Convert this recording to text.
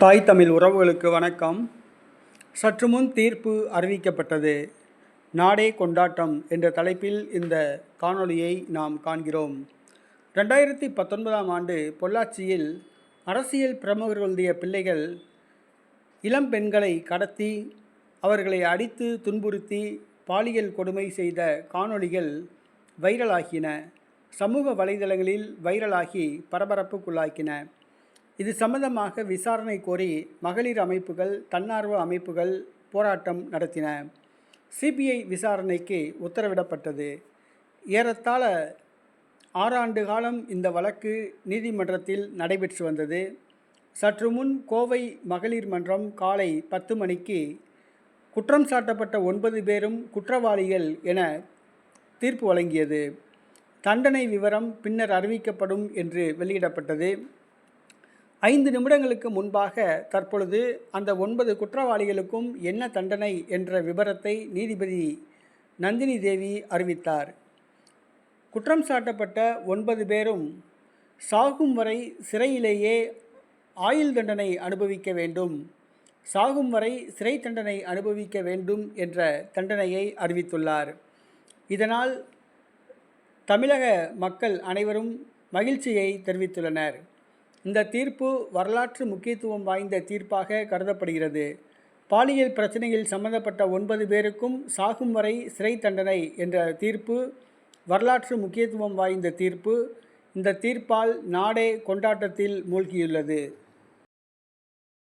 தாய் தமிழ் உறவுகளுக்கு வணக்கம். சற்று முன் தீர்ப்பு அறிவிக்கப்பட்டது. நாடே கொண்டாட்டம் என்ற தலைப்பில் இந்த காணொளியை நாம் காண்கிறோம். ரெண்டாயிரத்தி பத்தொன்பதாம் ஆண்டு பொள்ளாச்சியில் அரசியல் பிரமுகர்களுடைய பிள்ளைகள் இளம் பெண்களை கடத்தி அவர்களை அடித்து துன்புறுத்தி பாலியல் கொடுமை செய்த காணொளிகள் வைரலாகின. சமூக வலைதளங்களில் வைரலாகி பரபரப்புக்குள்ளாக்கின. இது சம்பந்தமாக விசாரணை கோரி மகளிர் அமைப்புகள் தன்னார்வ அமைப்புகள் போராட்டம் நடத்தின. சிபிஐ விசாரணைக்கு உத்தரவிடப்பட்டது. ஏறத்தாழ ஆறாண்டு காலம் இந்த வழக்கு நீதிமன்றத்தில் நடைபெற்று வந்தது. சற்று முன் கோவை மகளிர் மன்றம் காலை பத்து மணிக்கு குற்றம் சாட்டப்பட்ட ஒன்பது பேரும் குற்றவாளிகள் என தீர்ப்பு வழங்கியது. தண்டனை விவரம் பின்னர் அறிவிக்கப்படும் என்று வெளியிடப்பட்டது. ஐந்து நிமிடங்களுக்கு முன்பாக தற்பொழுது அந்த ஒன்பது குற்றவாளிகளுக்கும் என்ன தண்டனை என்ற விபரத்தை நீதிபதி நந்தினி தேவி அறிவித்தார். குற்றம் சாட்டப்பட்ட ஒன்பது பேரும் சாகும் வரை சிறையிலேயே ஆயுள் தண்டனை அனுபவிக்க வேண்டும். சாகும் வரை சிறை தண்டனை அனுபவிக்க வேண்டும் என்ற தண்டனையை அறிவித்துள்ளார். இதனால் தமிழக மக்கள் அனைவரும் மகிழ்ச்சியை தெரிவித்துள்ளனர். இந்த தீர்ப்பு வரலாற்று முக்கியத்துவம் வாய்ந்த தீர்ப்பாக கருதப்படுகிறது. பாலியல் பிரச்சனையில் சம்பந்தப்பட்ட ஒன்பது பேருக்கும் சாகும் வரை சிறை தண்டனை என்ற தீர்ப்பு வரலாற்று முக்கியத்துவம் வாய்ந்த தீர்ப்பு இந்த தீர்ப்பால் நாடே கொண்டாட்டத்தில் மூழ்கியுள்ளது.